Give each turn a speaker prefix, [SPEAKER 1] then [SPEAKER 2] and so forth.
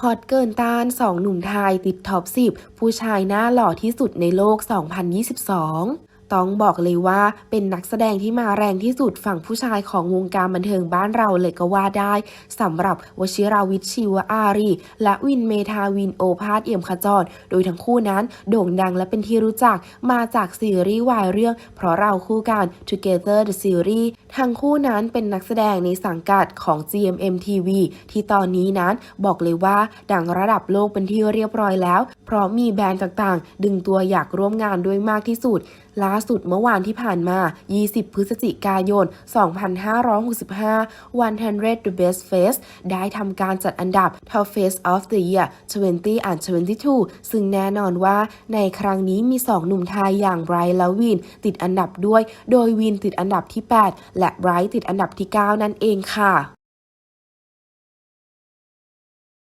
[SPEAKER 1] ฮอตเกินต้านสองหนุ่มไทยติดท็อป 10 ผู้ชายหน้าหล่อที่สุดในโลก 2022 ต้องบอกเลยว่าเป็นนักแสดงที่มาแรงที่สุดฝั่งผู้ชายของวงการบันเทิงบ้านเราเลยก็ว่าได้สำหรับวชิราวิชชีวอารี และวินเมทาวินโอภาสเอี่ยมขจร โดยทั้งคู่นั้นโด่งดังและเป็นที่รู้จักมาจากซีรีส์วายเรื่อง เพราะเราคู่กัน Together the Series ทั้งคู่นั้นเป็นนักแสดงในสังกัดของ GMM TV ที่ตอนนี้นั้นบอกเลยว่าดังระดับโลกเป็นที่เรียบร้อยแล้ว เพราะมีแบรนด์ต่างๆ ดึงตัวอยากร่วมงานด้วยมากที่สุดล่าสุดเมื่อวานที่ผ่านมา 20 พฤศจิกายน 2565 100 The Best Face ได้ทำการจัดอันดับ Top Face of the Year 20 and 22 ซึ่งแน่นอนว่าในครั้งนี้มี 2 หนุ่มไทยอย่างไบรท์และวิน ติดอันดับด้วย โดยวินติดอันดับที่ 8 และไบรท์ติดอันดับที่ 9 นั่นเองค่ะ